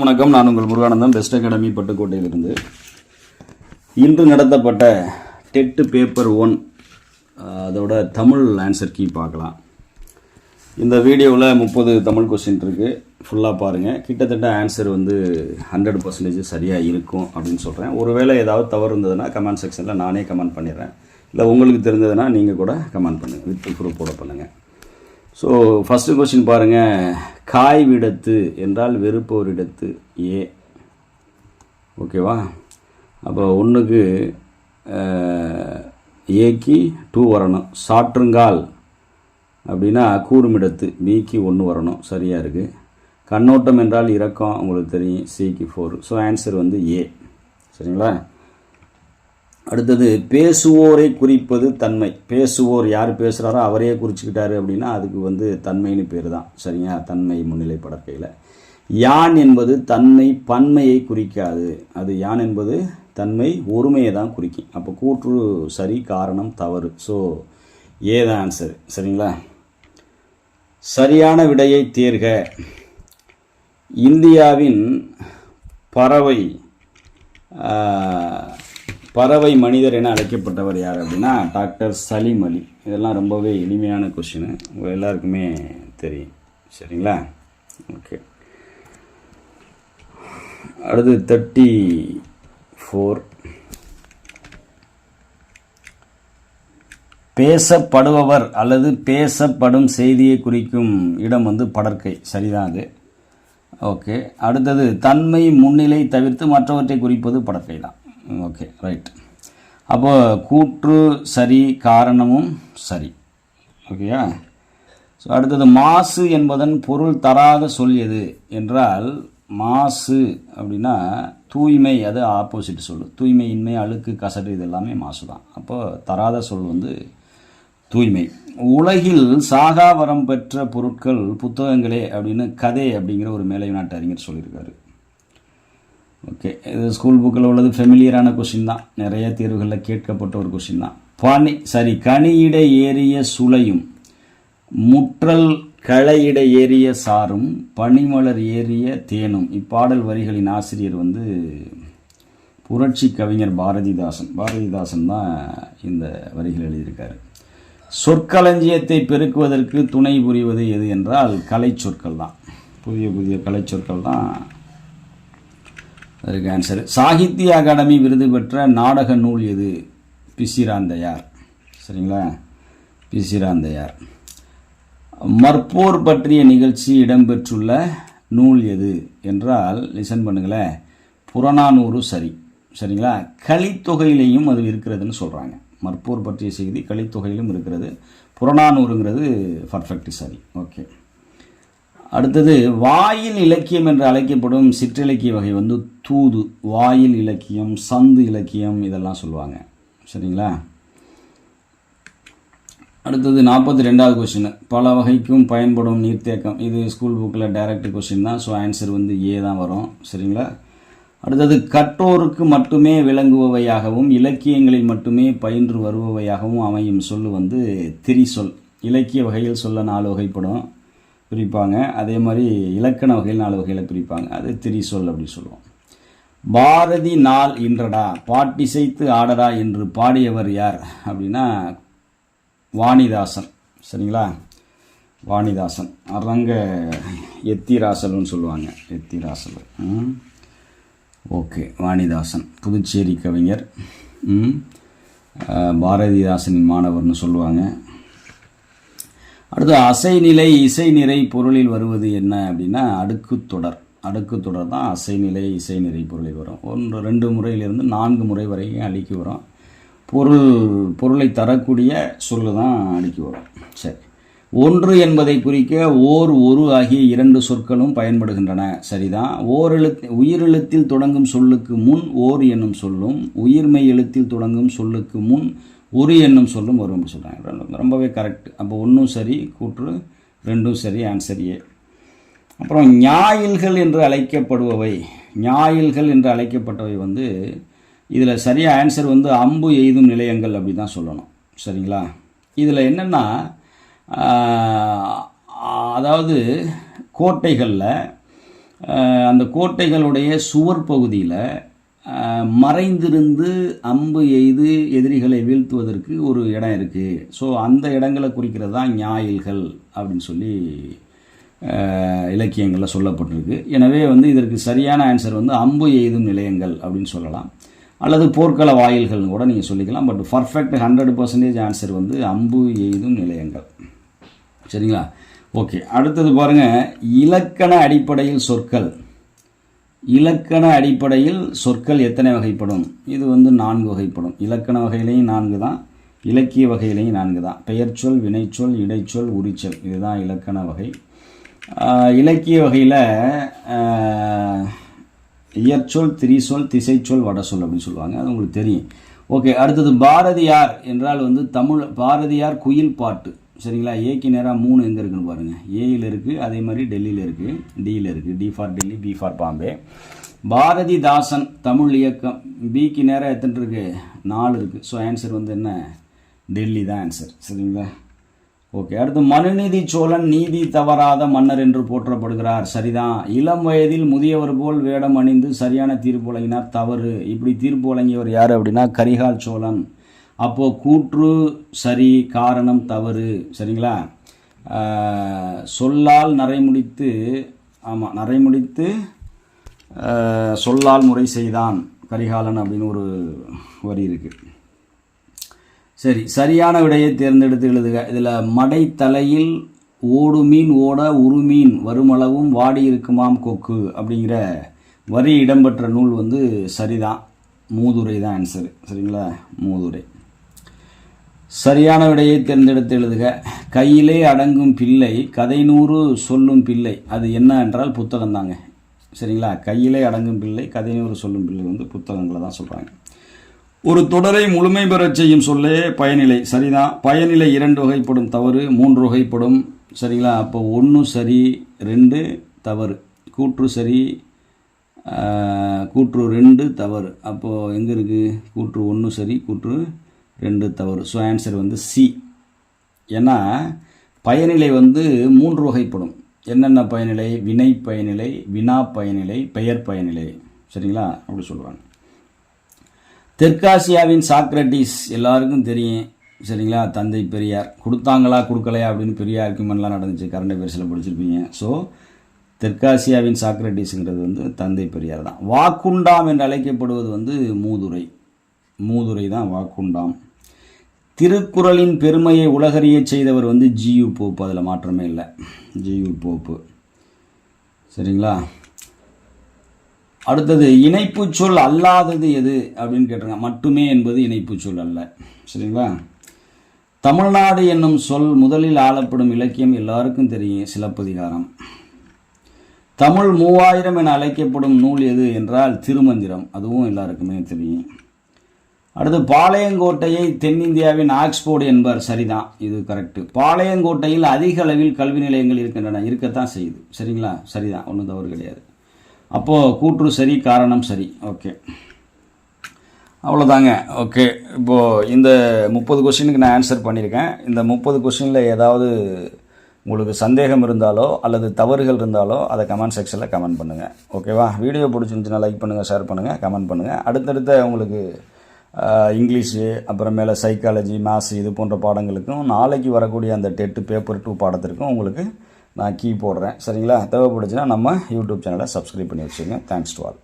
வணக்கம். நான் உங்கள் முருகானந்தம். Best academy பட்டுக்கோட்டையிலிருந்து. இன்று நடத்தப்பட்ட டெட்டு பேப்பர் ஒன் அதோட தமிழ் ஆன்சர் கீ பார்க்கலாம். இந்த வீடியோவில் முப்பது தமிழ் கொஸ்டின் இருக்குது ஃபுல்லாக பாருங்கள் கிட்டத்தட்ட ஆன்சர் வந்து ஹண்ட்ரட் பர்சன்டேஜ் சரியாக இருக்கும் அப்படின்னு சொல்கிறேன் ஒருவேளை ஏதாவது தவறு இருந்ததுன்னா கமெண்ட் செக்ஷனில் நானே கமெண்ட் பண்ணிடுறேன். இல்லை உங்களுக்கு தெரிஞ்சதுன்னா நீங்கள் கூட கமெண்ட் பண்ணுங்கள் வித் குரூப்போட பண்ணுங்கள் ஸோ ஃபஸ்ட்டு கொஸ்டின் பாருங்கள் காய் விடத்து என்றால் வெறுப்போரிடத்து ஏ. ஓகேவா அப்போ ஒன்றுக்கு ஏக்கு டூ வரணும். சாற்றுங்கால் அப்படின்னா கூடுமிடத்து பிக்கு ஒன்று வரணும். சரியாக இருக்குது கண்ணோட்டம் என்றால் இரக்கம் உங்களுக்கு தெரியும் சிக்கு ஃபோர் ஸோ ஆன்சர் வந்து ஏ சரிங்களா? அடுத்தது பேசுவோரை குறிப்பது தன்மை. பேசுவோர் யார் பேசுகிறாரோ அவரே குறிச்சிக்கிட்டாரு அப்படின்னா அதுக்கு வந்து தன்மைன்னு பேர் தான். சரியா தன்மை முன்னிலைப்படற்கையில் யான் என்பது தன்மை பன்மையை குறிக்காது. அது யான் என்பது தன்மை ஒருமையை தான் குறிக்கும். அப்போ கூற்று சரி காரணம் தவறு. ஸோ ஏதான் ஆன்சர் சரிங்களா? சரியான விடையை தேர்க. இந்தியாவின் பறவை பறவை மனிதர் என அழைக்கப்பட்டவர் யார் அப்படின்னா டாக்டர் சலீம் அலி. இதெல்லாம் ரொம்பவே எளிமையான கொஷின் உங்கள் எல்லாருக்குமே தெரியும். சரிங்களா? ஓகே அடுத்து தேர்ட்டி ஃபோர் பேசப்படுபவர் அல்லது பேசப்படும் செய்தியை குறிக்கும் இடம் வந்து படற்கை. சரிதான் அது. ஓகே அடுத்தது தன்மை முன்னிலை தவிர்த்து மற்றவற்றை குறிப்பது படற்கை தான். ஓகே ரைட் அப்போ கூற்று சரி காரணமும் சரி. ஓகேயா ஸோ அடுத்தது மாசு என்பதன் பொருள் தராத சொல் எது? என்றால் மாசு அப்படின்னா தூய்மை அது ஆப்போசிட் சொல். தூய்மையின்மை அழுக்கு கசடு இது எல்லாமே மாசு தான். அப்போது தராத சொல் வந்து தூய்மை. உலகில் சாகாவரம் பெற்ற பொருட்கள் புத்தகங்களே அப்படின்னு கதை அப்படிங்கிற ஒரு மேலை நாட்டு அறிஞர் சொல்லியிருக்காரு. ஓகே இது ஸ்கூல் புக்கில் உள்ளது ஃபெமிலியரான கொஷின் தான். நிறைய தேர்வுகளில் கேட்கப்பட்ட ஒரு கொஷின் தான். பனி சரி கனியிட ஏறிய சுளையும் முற்றல் களையிட ஏறிய சாரும் பனிமலர் ஏறிய தேனும். இப்பாடல் வரிகளின் ஆசிரியர் வந்து புரட்சி கவிஞர் பாரதிதாசன். பாரதிதாசன் தான் இந்த வரிகள் எழுதியிருக்காரு. சொற்களஞ்சியத்தை பெருக்குவதற்கு துணை புரிவது எது என்றால் கலை சொற்கள் தான். புதிய புதிய கலை சொற்கள் தான் அதுக்கு ஆன்சர் சாகித்ய அகாடமி விருது பெற்ற நாடக நூல் எது? பிசிராந்தையார் சரிங்களா? பிசிராந்தையார் மற்போர் பற்றிய நிகழ்ச்சி இடம்பெற்றுள்ள நூல் எது என்றால் லிசன் பண்ணுங்களேன். புறநானூறு சரி. சரிங்களா? கலித்தொகையிலையும் அது இருக்கிறதுன்னு சொல்கிறாங்க மற்போர் பற்றிய செய்தி கலித்தொகையிலும் இருக்கிறது. புறநானூறுங்கிறது பர்ஃபெக்ட் சரி. ஓகே அடுத்தது வாயில் இலக்கியம் என்று அழைக்கப்படும் சிற்றிலக்கிய வகை வந்து தூது வாயில் இலக்கியம் சந்து இலக்கியம் இதெல்லாம் சொல்லுவாங்க. சரிங்களா? அடுத்தது நாற்பத்தி ரெண்டாவது கொஸ்டின் பல வகைக்கும் பயன்படும் நீர்த்தேக்கம். இது ஸ்கூல் புக்கில் டைரக்ட் கொஸ்டின் தான். ஸோ ஆன்சர் வந்து ஏ தான் வரும். சரிங்களா? அடுத்தது கற்றோருக்கு மட்டுமே விளங்குபவையாகவும் இலக்கியங்களில் மட்டுமே பயின்று வருபவையாகவும் அமையும் சொல் வந்து திரிசொல். இலக்கிய வகையில் சொல்ல நாலு வகைப்படும். பிரிப்பாங்க. அதே மாதிரி இலக்கண வகையில் நாலு வகையில் பிரிப்பாங்க. அது திரிசொல் அப்படின்னு சொல்லுவோம். பாரதி நாள் இன்றடா பாட்டிசைத்து ஆடடா என்று பாடியவர் யார்? அப்படின்னா வாணிதாசன். சரிங்களா? வாணிதாசன். அரங்க எத்திராசல்னு சொல்லுவாங்க. எத்திராசல். ம். ஓகே வாணிதாசன். புதுச்சேரி கவிஞர். பாரதிதாசனின் மாணவர்னு சொல்லுவாங்க. அடுத்து அசைநிலை இசைநிறை பொருளில் வருவது என்ன அப்படின்னா அடுக்குத் தொடர். அடுக்குத் தொடர் தான் அசைநிலை இசைநிறை பொருளை வரும். ஒன்று ரெண்டு முறையிலிருந்து நான்கு முறை வரைக்கும் அடிக்கி வரும். பொருள் பொருளை தரக்கூடிய சொல்லு தான் அடிக்கி வரும். சரி. ஒன்று என்பதை குறிக்க ஓர் ஒரு ஆகிய இரண்டு சொற்களும் பயன்படுகின்றன. சரிதான். ஓர் எழுத்து உயிரெழுத்தில் தொடங்கும் சொல்லுக்கு முன் ஓர் என்னும் சொல்லும் உயிர்மை எழுத்தில் தொடங்கும் சொல்லுக்கு முன் ஒரு என்னும் சொல்லும் வரும் சொல்கிறாங்க ரொம்பவே கரெக்ட் அப்போ ஒன்றும் சரி கூற்று ரெண்டும் சரி ஆன்சரியே அப்புறம் ஞாயில்கள் என்று அழைக்கப்படுபவை. ஞாயில்கள் என்று அழைக்கப்பட்டவை வந்து இதில் சரியாக ஆன்சர் வந்து அம்பு எய்தும் நிலையங்கள் அப்படி தான் சொல்லணும். சரிங்களா? இதில் என்னென்னா அதாவது கோட்டைகளில் அந்த கோட்டைகளுடைய சுவர் பகுதியில் மறைந்திருந்து அம்பு எய்து எதிரிகளை வீழ்த்துவதற்கு ஒரு இடம் இருக்குது ஸோ அந்த இடங்களை குறிக்கிறது தான் ஞாயில்கள் அப்படின்னு சொல்லி இலக்கியங்களில் சொல்லப்பட்டிருக்கு. எனவே வந்து இதற்கு சரியான ஆன்சர் வந்து அம்பு எய்தும் நிலையங்கள் அப்படின்னு சொல்லலாம். அல்லது போர்க்கள வாயில்கள்னு கூட நீங்கள் சொல்லிக்கலாம். But perfect hundred percentage answer வந்து அம்பு எய்தும் நிலையங்கள். சரிங்களா? ஓகே அடுத்தது பாருங்கள் இலக்கண அடிப்படையில் சொற்கள். இலக்கண அடிப்படையில் சொற்கள் எத்தனை வகைப்படும்? இது வந்து நான்கு வகைப்படும். இலக்கண வகையிலையும் நான்கு தான். இலக்கிய வகையிலையும் நான்கு தான். பெயர்ச்சொல் வினைச்சொல் இடைச்சொல் உரிச்சொல். இதுதான் இலக்கண வகை. இலக்கிய வகையில் இயற்சொல் திரிசொல் திசைச்சொல் வடசொல் அப்படின்னு சொல்லுவாங்க. அது உங்களுக்கு தெரியும். ஓகே அடுத்தது பாரதியார் என்றால் வந்து தமிழ் பாரதியார் குயில் பாட்டு. சரிங்களா? ஏக்கு நேராக மூணு எங்கே இருக்குன்னு பாருங்கள் ஏயில் இருக்குது அதே மாதிரி டெல்லியில் இருக்குது டியில் இருக்குது D for Delhi B for Bombay Bharathidasan Tamil இயக்கம். பிக்கு நேராக எத்தனை இருக்குது நாலு இருக்குது ஸோ ஆன்சர் வந்து என்ன? டெல்லி தான் ஆன்சர் சரிங்களா? ஓகே. அடுத்து மனுநீதி சோழன் நீதி தவறாத மன்னர் என்று போற்றப்படுகிறார். சரிதான் இளம் வயதில் முதியவர் போல் வேடம் அணிந்து சரியான தீர்ப்பு வழங்கினார். தவறு. இப்படி தீர்ப்பு வழங்கியவர் யார் அப்படின்னா கரிகால் சோழன். அப்போது கூற்று சரி காரணம் தவறு. சரிங்களா? சொல்லால் நரைமுடித்து ஆமாம் நரைமுடித்து சொல்லால் முறை செய்தான் கரிகாலன் அப்படின்னு ஒரு வரி இருக்குது சரி சரியான விடையை தேர்ந்தெடுத்து எழுதுக. இதில் மடை தலையில் ஓடு மீன் ஓட உருமீன் வருமளவும் வாடி இருக்குமாம் கொக்கு அப்படிங்கிற வரி இடம்பெற்ற நூல் வந்து சரிதான். மூதுரை தான் ஆன்சரு சரிங்களா? மூதுரை. சரியான விடையை தேர்ந்தெடுத்து எழுதுக. கையிலே அடங்கும் பிள்ளை கதை நூறு சொல்லும் பிள்ளை. அது என்ன என்றால் புத்தகம் தாங்க சரிங்களா? கையிலே அடங்கும் பிள்ளை கதை நூறு சொல்லும் பிள்ளை வந்து புத்தகங்களை தான் சொல்கிறாங்க ஒரு தொடரை முழுமை பெறச் செய்யும் சொல்லே பயனிலை. சரிதான் பயனிலை இரண்டு வகைப்படும் தவறு மூன்று வகைப்படும். சரிங்களா? அப்போ ஒன்று சரி ரெண்டு தவறு. கூற்று சரி கூற்று ரெண்டு தவறு. அப்போது எங்கே இருக்குது கூற்று ஒன்று சரி கூற்று ரெண்டு தவறு. ஸோ ஆன்சர் வந்து சி ஏன்னா பயனிலை வந்து மூன்று வகைப்படும். என்னென்ன பயனிலை? வினை பயனிலை வினா பயனிலை பெயர் பயனிலை. சரிங்களா? அப்படி சொல்லுவாங்க தெற்காசியாவின் சாக்ரட்டிஸ் எல்லாருக்கும் தெரியும். சரிங்களா? தந்தை பெரியார். கொடுத்தாங்களா கொடுக்கலையா அப்படின்னு பெரியார் ஆர்குமெண்ட்லாம் நடந்துச்சு. கரண்ட் அஃபேர்ஸில் படிச்சிருப்பீங்க. ஸோ தெற்காசியாவின் சாக்ரட்டிஸுங்கிறது வந்து தந்தை பெரியார் தான். வாக்குண்டாம் என்று அழைக்கப்படுவது வந்து மூதுரை. மூதுரை தான் வாக்குண்டாம். திருக்குறளின் பெருமையை உலகறிய செய்தவர் வந்து ஜியு போப்பு. அதில் மாற்றமே இல்லை. G U Pope. சரிங்களா? அடுத்தது இணைப்பு சொல் அல்லாதது எது? அப்படின்னு கேட்டுருங்க மட்டுமே என்பது இணைப்பு சொல் அல்ல. சரிங்களா? தமிழ்நாடு என்னும் சொல் முதலில் ஆளப்படும் இலக்கியம் எல்லாருக்கும் தெரியும். சிலப்பதிகாரம். தமிழ் மூவாயிரம் என அழைக்கப்படும் நூல் எது என்றால் திருமந்திரம். அதுவும் எல்லாருக்குமே தெரியும். அடுத்து பாளையங்கோட்டையை தென்னிந்தியாவின் ஆக்ஸ்போர்டு என்பார். சரிதான் இது கரெக்டு. பாளையங்கோட்டையில் அதிக அளவில் கல்வி நிலையங்கள் இருக்கின்றன. இருக்கத்தான் செய்யுது. சரிங்களா? சரிதான் ஒன்றும் தவறு கிடையாது. அப்போது கூற்று சரி காரணம் சரி. ஓகே. அவ்வளோதாங்க ஓகே. இப்போது இந்த முப்பது கொஷினுக்கு நான் ஆன்சர் பண்ணியிருக்கேன். இந்த முப்பது கொஷினில் ஏதாவது உங்களுக்கு சந்தேகம் இருந்தாலோ அல்லது தவறுகள் இருந்தாலோ அதை கமெண்ட் செக்ஷனில் கமெண்ட் பண்ணுங்கள் ஓகேவா வீடியோ பிடிச்சிருந்துச்சுன்னா லைக் பண்ணுங்கள் ஷேர் பண்ணுங்கள் கமெண்ட் பண்ணுங்கள் அடுத்தடுத்த உங்களுக்கு இங்கிலீஷு அப்புறமேல சைக்காலஜி மேத்ஸ் இது போன்ற பாடங்களுக்கும் நாளைக்கு வரக்கூடிய அந்த டெட்டு பேப்பர் டூ பாடத்திற்கும் உங்களுக்கு நான் கீ போடுறேன். சரிங்களா? தேவைப்படுச்சுன்னா நம்ம யூடியூப் சேனலை சப்ஸ்கிரைப் பண்ணி வச்சுங்க தேங்க்ஸ் டு ஆல்